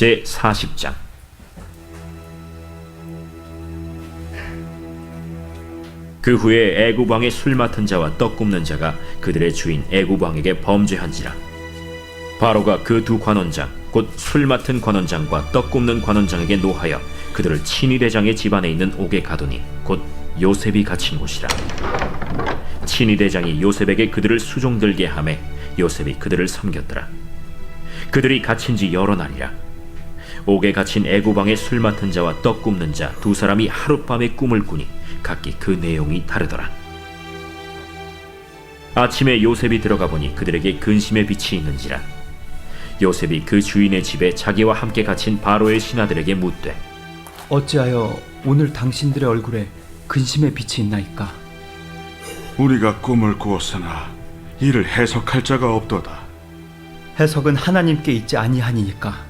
제 40장. 그 후에 애굽 왕의 술 맡은 자와 떡 굽는 자가 그들의 주인 애굽 왕에게 범죄한지라. 바로가 그 두 관원장 곧 술 맡은 관원장과 떡 굽는 관원장에게 노하여 그들을 친위 대장의 집안에 있는 옥에 가두니 곧 요셉이 갇힌 곳이라. 친위 대장이 요셉에게 그들을 수종들게 하매 요셉이 그들을 섬겼더라. 그들이 갇힌 지 여러 날이라 옥에 갇힌 애굽 왕의 술 맡은 자와 떡 굽는 자 두 사람이 하룻밤에 꿈을 꾸니 각기 그 내용이 다르더라 아침에 요셉이 들어가 보니 그들에게 근심의 빛이 있는지라 요셉이 그 주인의 집에 자기와 함께 갇힌 바로의 신하들에게 묻되 어찌하여 오늘 당신들의 얼굴에 근심의 빛이 있나이까? 우리가 꿈을 꾸었으나 이를 해석할 자가 없도다. 해석은 하나님께 있지 아니하니니까.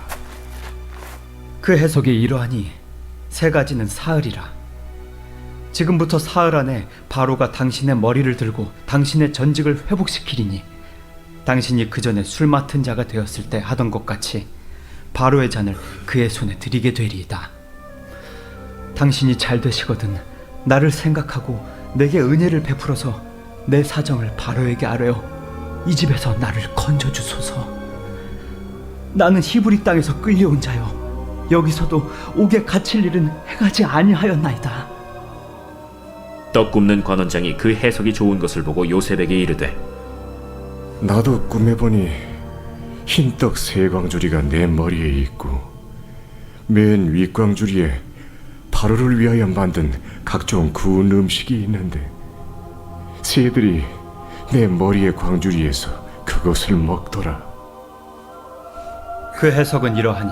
그 해석이 이러하니 세 가지는 사흘이라. 지금부터 사흘 안에 바로가 당신의 머리를 들고 당신의 전직을 회복시키리니 당신이 그 전에 술 맡은 자가 되었을 때 하던 것 같이 바로의 잔을 그의 손에 드리게 되리이다. 당신이 잘 되시거든 나를 생각하고 내게 은혜를 베풀어서 내 사정을 바로에게 아뢰어 이 집에서 나를 건져 주소서. 나는 히브리 땅에서 끌려온 자요 여기서도 옥에 갇힐 일은 행하지 아니하였나이다. 떡 굽는 관원장이 그 해석이 좋은 것을 보고 요셉에게 이르되 나도 꿈에 보니 흰 떡 세 광주리가 내 머리에 있고 맨 윗광주리에 바로를 위하여 만든 각종 구운 음식이 있는데 새들이 내 머리의 광주리에서 그것을 먹더라. 그 해석은 이러하니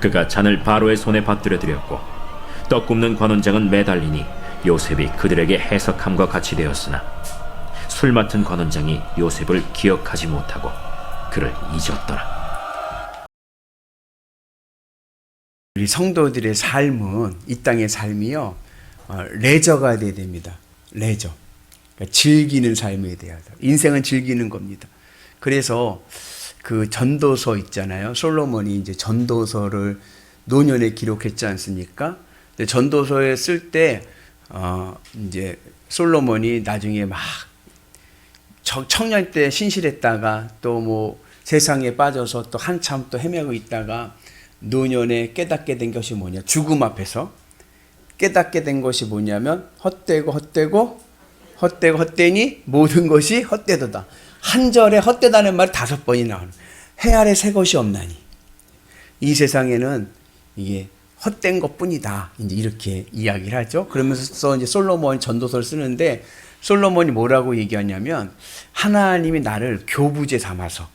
그가 잔을 바로의 손에 받들어 드렸고 떡 굽는 관원장은 매달리니 요셉이 그들에게 해석함과 같이 되었으나 술 맡은 관원장이 요셉을 기억하지 못하고 그를 잊었더라. 우리 성도들의 삶은 이 땅의 삶이요 어, 레저가 돼야 됩니다. 레저. 그러니까 즐기는 삶이 돼야 돼. 인생은 즐기는 겁니다. 그래서 그 전도서 있잖아요. 솔로몬이 이제 전도서를 노년에 기록했지 않습니까? 전도서에 쓸 때 어, 이제 솔로몬이 나중에 막 청- 청년 때 신실했다가 또 뭐 세상에 빠져서 또 한참 또 헤매고 있다가 노년에 깨닫게 된 것이 뭐냐 죽음 앞에서 깨닫게 된 것이 뭐냐면 헛되고 헛되고 헛되고 헛되니 모든 것이 헛되도다 한 절에 헛되다는 말이 다섯 번이 나오는 해 아래 새 것이 없나니 이 세상에는 이게 헛된 것 뿐이다. 이제 이렇게 이야기를 하죠. 그러면서 이제 솔로몬이 전도서를 쓰는데 솔로몬이 뭐라고 얘기하냐면 하나님이 나를 교부제 삼아서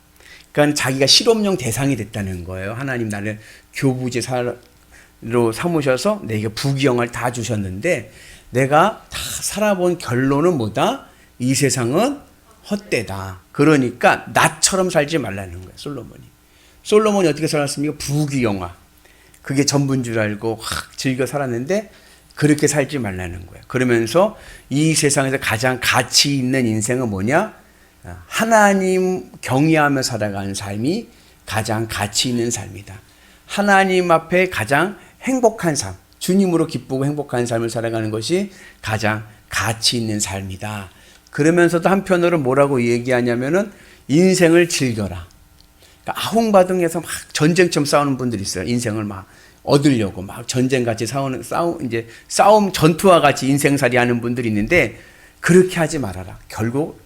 그러니까 자기가 실험용 대상이 됐다는 거예요. 하나님 나를 교부제 사로 삼으셔서 내게 부귀영화를 다 주셨는데 내가 다 살아본 결론은 뭐다? 이 세상은 헛되다. 그러니까 나처럼 살지 말라는 거예요. 솔로몬이. 솔로몬이 어떻게 살았습니까? 부귀영화. 그게 전부인 줄 알고 확 즐겨 살았는데 그렇게 살지 말라는 거예요. 그러면서 이 세상에서 가장 가치 있는 인생은 뭐냐? 하나님 경외하며 살아가는 삶이 가장 가치 있는 삶이다. 하나님 앞에 가장 행복한 삶, 주님으로 기쁘고 행복한 삶을 살아가는 것이 가장 가치 있는 삶이다. 그러면서도 한편으로 뭐라고 얘기하냐면은 인생을 즐겨라. 그러니까 아웅바둥해서 막 전쟁처럼 싸우는 분들이 있어요. 인생을 막 얻으려고 막 전쟁같이 싸우는 싸움 이제 싸움 전투와 같이 인생살이 하는 분들이 있는데 그렇게 하지 말아라. 결국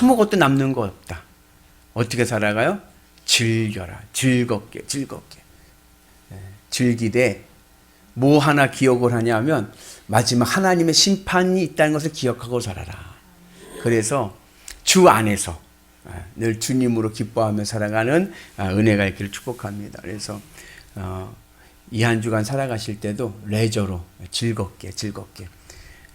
아무것도 남는 거 없다. 어떻게 살아가요? 즐겨라. 즐겁게 즐겁게. 예, 즐기되 뭐 하나 기억을 하냐면 마지막 하나님의 심판이 있다는 것을 기억하고 살아라. 그래서 주 안에서 아, 늘 주님으로 기뻐하며 살아가는 아, 은혜가 있기를 축복합니다. 그래서 어, 이한 주간 살아가실 때도 레저로 즐겁게 즐겁게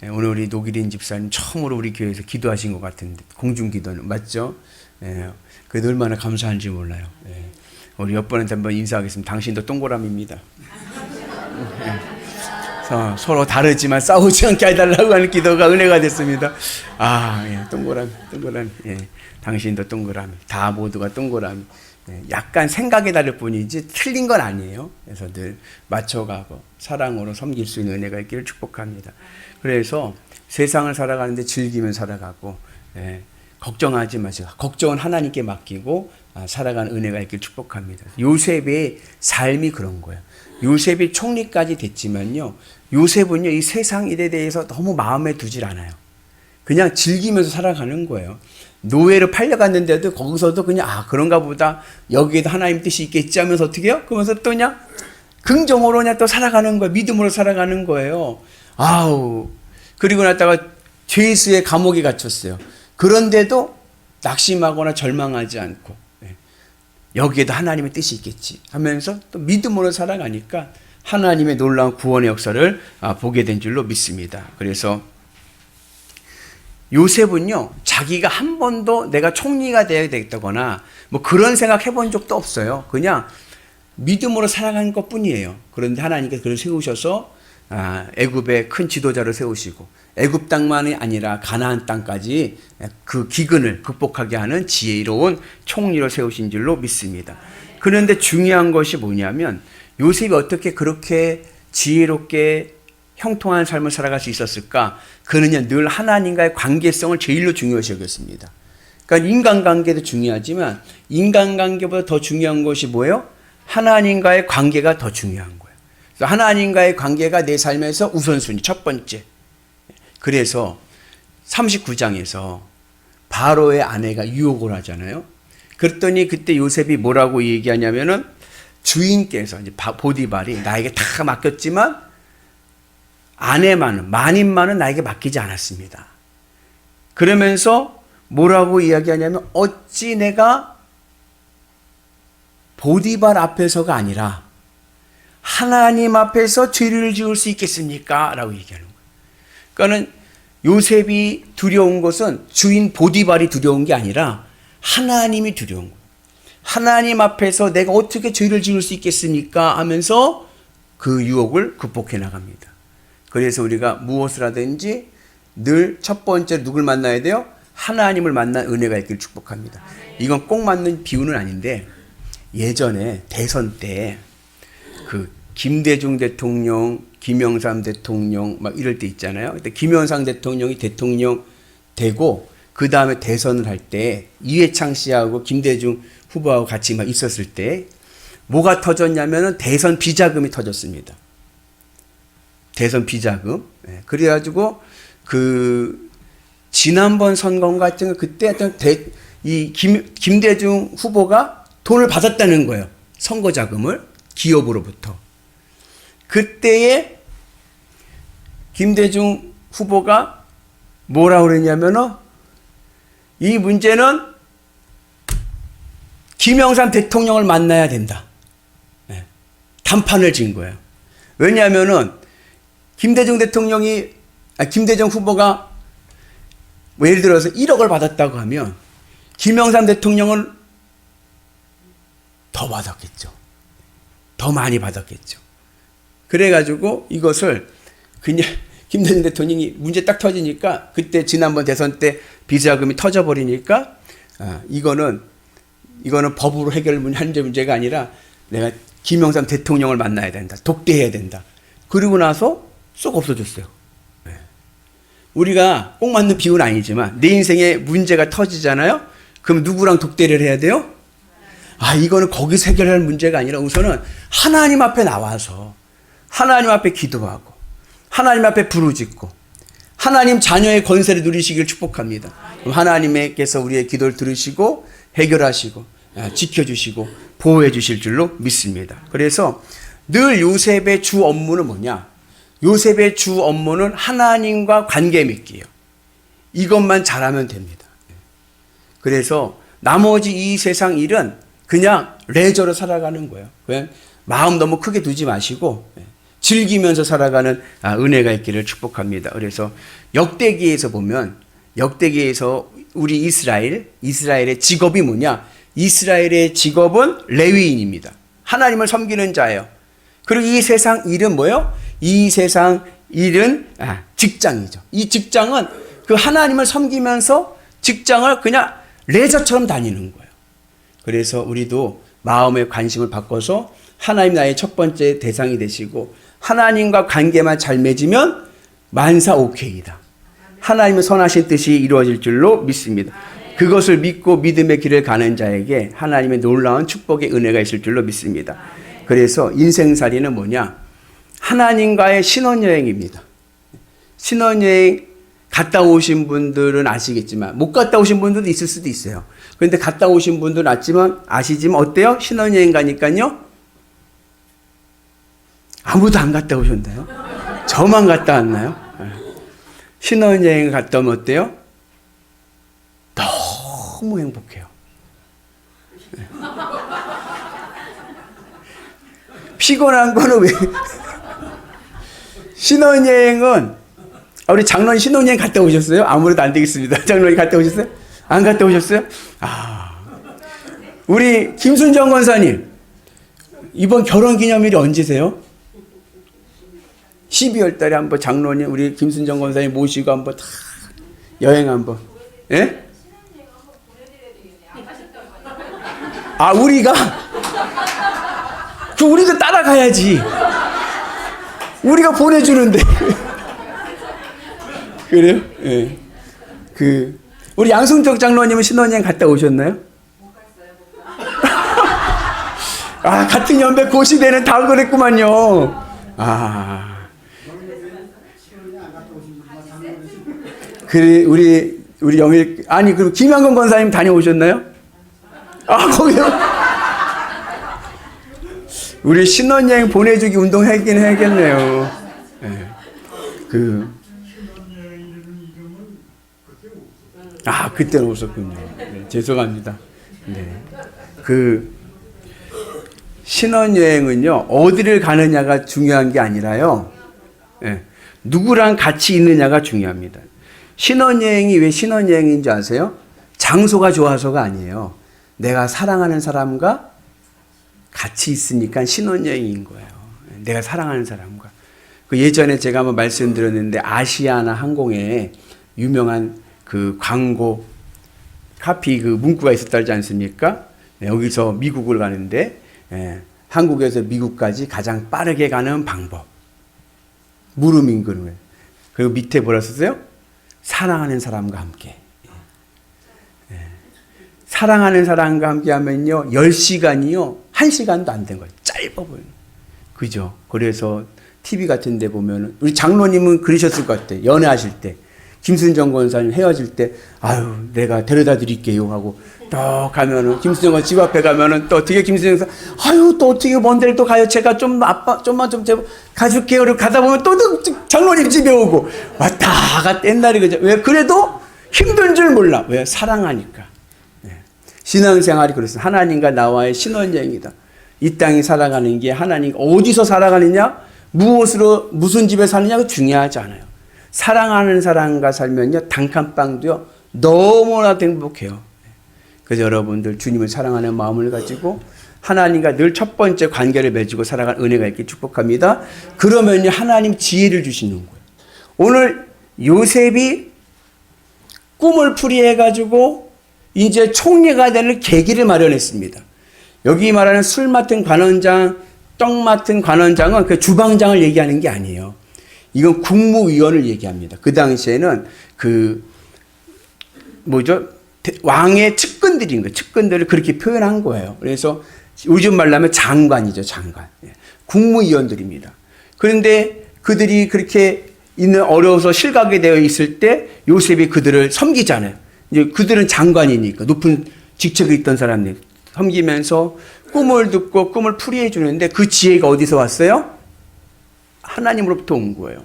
예, 오늘 우리 노기린 집사님 처음으로 우리 교회에서 기도하신 것 같은데 공중 기도는 맞죠? 예, 그게 얼마나 감사한지 몰라요. 예. 우리 옆번한테 한번 인사하겠습니다. 당신도 동그라미입니다. 서, 서로 다르지만 싸우지 않게 해달라고 하는 기도가 은혜가 됐습니다. 아, 예, 동그라미, 동그라미. 예, 당신도 동그라미. 다 모두가 동그라미. 예, 약간 생각이 다를 뿐이지 틀린 건 아니에요. 그래서 늘 맞춰가고 사랑으로 섬길 수 있는 은혜가 있기를 축복합니다. 그래서 세상을 살아가는데 즐기며 살아가고, 예, 걱정하지 마세요. 걱정은 하나님께 맡기고 아, 살아가는 은혜가 있길 축복합니다. 요셉의 삶이 그런 거예요. 요셉이 총리까지 됐지만요. 요셉은요, 이 세상 일에 대해서 너무 마음에 두질 않아요. 그냥 즐기면서 살아가는 거예요. 노예로 팔려갔는데도 거기서도 그냥 아 그런가 보다 여기에도 하나님 뜻이 있겠지 하면서 어떻게 해요? 그러면서 또 그냥 긍정으로 그냥 또 살아가는 거예요. 믿음으로 살아가는 거예요. 아우 그리고 나다가 죄수의 감옥에 갇혔어요. 그런데도 낙심하거나 절망하지 않고 예. 여기에도 하나님의 뜻이 있겠지 하면서 또 믿음으로 살아가니까 하나님의 놀라운 구원의 역사를 아, 보게 된 줄로 믿습니다. 그래서 요셉은요, 자기가 한 번도 내가 총리가 되어야 되겠다거나 뭐 그런 생각 해본 적도 없어요. 그냥 믿음으로 살아가는 것 뿐이에요. 그런데 하나님께서 그를 세우셔서 아, 애굽의 큰 지도자를 세우시고 애굽 땅만이 아니라 가나안 땅까지 그 기근을 극복하게 하는 지혜로운 총리로 세우신 줄로 믿습니다. 그런데 중요한 것이 뭐냐면 요셉이 어떻게 그렇게 지혜롭게 형통한 삶을 살아갈 수 있었을까? 그는요, 늘 하나님과의 관계성을 제일로 중요시 여겼습니다. 그러니까 인간관계도 중요하지만 인간관계보다 더 중요한 것이 뭐예요? 하나님과의 관계가 더 중요한 거예요. 하나님과의 관계가 내 삶에서 우선순위, 첫 번째. 그래서 39장에서 바로의 아내가 유혹을 하잖아요. 그랬더니 그때 요셉이 뭐라고 얘기하냐면은 주인께서 이제 보디발이 나에게 다 맡겼지만 아내만은 만인만은 나에게 맡기지 않았습니다. 그러면서 뭐라고 이야기하냐면 어찌 내가 보디발 앞에서가 아니라 하나님 앞에서 죄를 지을 수 있겠습니까? 라고 얘기하는. 그러니까는 요셉이 두려운 것은 주인 보디발이 두려운 게 아니라 하나님이 두려운 거예요. 하나님 앞에서 내가 어떻게 죄를 지을 수 있겠습니까? 하면서 그 유혹을 극복해 나갑니다. 그래서 우리가 무엇을 하든지 늘 첫 번째 누굴 만나야 돼요? 하나님을 만난 은혜가 있기를 축복합니다. 이건 꼭 맞는 비유는 아닌데 예전에 대선 때 그 김대중 대통령, 김영삼 대통령 막 이럴 때 있잖아요. 그때 김영삼 대통령이 대통령 되고 그 다음에 대선을 할 때 이회창 씨하고 김대중 후보하고 같이 막 있었을 때 뭐가 터졌냐면은 대선 비자금이 터졌습니다. 대선 비자금. 예, 그래가지고 그 지난번 선거 같은 거 그때 하여튼 대, 이 김, 김대중 후보가 돈을 받았다는 거예요. 선거 자금을 기업으로부터. 그때에 김대중 후보가 뭐라 그랬냐면은 이 문제는 김영삼 대통령을 만나야 된다. 네. 단판을 진 거예요. 왜냐하면은 김대중 대통령이 아, 김대중 후보가 뭐 예를 들어서 1억을 받았다고 하면 김영삼 대통령은 더 받았겠죠. 더 많이 받았겠죠. 그래가지고 이것을 그냥 김대중 대통령이 문제 딱 터지니까 그때 지난번 대선 때 비자금이 터져버리니까 아, 이거는 이거는 법으로 해결하는 문제가 아니라 내가 김영삼 대통령을 만나야 된다. 독대해야 된다. 그리고 나서 쏙 없어졌어요. 네. 우리가 꼭 맞는 비유는 아니지만 내 인생에 문제가 터지잖아요. 그럼 누구랑 독대를 해야 돼요? 아, 이거는 거기서 해결할 문제가 아니라 우선은 하나님 앞에 나와서 하나님 앞에 기도하고 하나님 앞에 부르짖고 하나님 자녀의 권세를 누리시길 축복합니다. 하나님께서 우리의 기도를 들으시고 해결하시고 아, 지켜주시고 보호해 주실 줄로 믿습니다. 그래서 늘 요셉의 주 업무는 뭐냐? 요셉의 주 업무는 하나님과 관계 맺기예요. 이것만 잘하면 됩니다. 그래서 나머지 이 세상 일은 그냥 레저로 살아가는 거예요. 그냥 마음 너무 크게 두지 마시고 예, 즐기면서 살아가는 아, 은혜가 있기를 축복합니다. 그래서 역대기에서 보면 역대기에서 우리 이스라엘 이스라엘의 직업이 뭐냐? 이스라엘의 직업은 레위인입니다. 하나님을 섬기는 자예요. 그리고 이 세상 일은 뭐예요? 이 세상 일은 아, 직장이죠. 이 직장은 그 하나님을 섬기면서 직장을 그냥 레저처럼 다니는 거예요. 그래서 우리도 마음의 관심을 바꿔서 하나님 나의 첫 번째 대상이 되시고 하나님과 관계만 잘 맺으면 만사 오케이다. 하나님의 선하신 뜻이 이루어질 줄로 믿습니다. 그것을 믿고 믿음의 길을 가는 자에게 하나님의 놀라운 축복의 은혜가 있을 줄로 믿습니다. 그래서 인생살이는 뭐냐? 하나님과의 신혼여행입니다. 신혼여행 갔다 오신 분들은 아시겠지만 못 갔다 오신 분들도 있을 수도 있어요. 그런데 갔다 오신 분들은 아지만 아시지만 어때요? 신혼여행 가니까요. 아무도 안 갔다 오셨나요? 저만 갔다 왔나요? 네. 신혼여행 갔다 오면 어때요? 너무 행복해요. 네. 피곤한 거는 왜? 신혼여행은 아, 우리 장로님 신혼여행 갔다 오셨어요? 아무래도 안 되겠습니다. 장로님 갔다 오셨어요? 안 갔다 오셨어요? 아, 우리 김순정 권사님 이번 결혼 기념일이 언제세요? 12월 달에 한번 장로님 우리 김순정 권사님 모시고 한번 다 여행 한번. 예? 아 우리가 그 우리도 따라가야지. 우리가 보내주는데. 그래요? 예. 그 우리 양승적 장로님은 신혼여행 갔다 오셨나요? 아 같은 연배 고시대는 다 그랬구만요. 아. 그래 우리 우리 영일 아니 그럼 김양건 권사님 다녀오셨나요? 아 거기요? 우리 신혼여행 보내주기 운동 하긴 해야겠네요. 예. 그. 아, 그때는 없었군요. 네, 죄송합니다. 네. 그, 신혼여행은요, 어디를 가느냐가 중요한 게 아니라요, 예, 누구랑 같이 있느냐가 중요합니다. 신혼여행이 왜 신혼여행인 줄 아세요? 장소가 좋아서가 아니에요. 내가 사랑하는 사람과 같이 있으니까 신혼여행인 거예요. 내가 사랑하는 사람과. 그 예전에 제가 한번 말씀드렸는데 아시아나 항공에 유명한 그 광고 카피 그 문구가 있었다지 않습니까? 네, 여기서 미국을 가는데 예, 한국에서 미국까지 가장 빠르게 가는 방법. 무릎 인근을. 그리고 밑에 뭐라 썼어요? 사랑하는 사람과 함께. 사랑하는 사람과 함께 하면요, 10시간이요, 1시간도 안 된 거예요. 짧아 보여요. 그죠? 그래서 TV 같은 데 보면은, 우리 장로님은 그러셨을 것 같아요. 연애하실 때. 김순정 권사님 헤어질 때, 아유, 내가 데려다 드릴게요. 하고, 또 가면은, 김순정 권사 집 앞에 가면은, 또 어떻게 김순정 권사, 아유, 또 어떻게 먼 데를 또 가요. 제가 좀 아빠, 좀만 좀 제가 가줄게요. 그리고 가다 보면 또, 또 장로님 집에 오고, 왔다 갔다 옛날에 그죠? 왜? 그래도 힘든 줄 몰라. 왜? 사랑하니까. 신앙생활이 그렇습니다. 하나님과 나와의 신혼여행이다. 이 땅에 살아가는 게 하나님 어디서 살아가느냐, 무엇으로 무슨 집에 사느냐가 중요하지 않아요. 사랑하는 사람과 살면요 단칸방도요 너무나 행복해요. 그래서 여러분들 주님을 사랑하는 마음을 가지고 하나님과 늘 첫 번째 관계를 맺고 살아갈 은혜가 있게 축복합니다. 그러면요 하나님 지혜를 주시는 거예요. 오늘 요셉이 꿈을 풀이해 가지고 이제 총리가 되는 계기를 마련했습니다. 여기 말하는 술 맡은 관원장, 떡 맡은 관원장은 그 주방장을 얘기하는 게 아니에요. 이건 국무위원을 얘기합니다. 그 당시에는 그 뭐죠? 왕의 측근들인 거예요. 측근들을 그렇게 표현한 거예요. 그래서 요즘 말로 하면 장관이죠, 장관. 예. 국무위원들입니다. 그런데 그들이 그렇게 있는 어려워서 실각이 되어 있을 때 요셉이 그들을 섬기잖아요. 이제 그들은 장관이니까 높은 직책에 있던 사람들 섬기면서 꿈을 듣고 꿈을 풀이해 주는데 그 지혜가 어디서 왔어요? 하나님으로부터 온 거예요.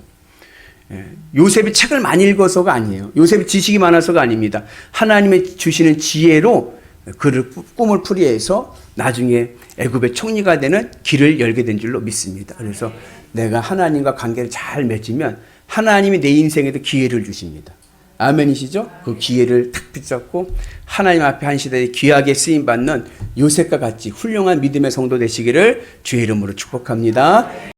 예, 요셉이 책을 많이 읽어서가 아니에요. 요셉이 지식이 많아서가 아닙니다. 하나님의 주시는 지혜로 그를 꾸- 꿈을 풀이해서 나중에 애굽의 총리가 되는 길을 열게 된 줄로 믿습니다. 그래서 내가 하나님과 관계를 잘 맺으면 하나님이 내 인생에도 기회를 주십니다. 아멘이시죠? 그 기회를 탁 붙잡고 하나님 앞에 한 시대에 귀하게 쓰임 받는 요셉과 같이 훌륭한 믿음의 성도 되시기를 주의 이름으로 축복합니다.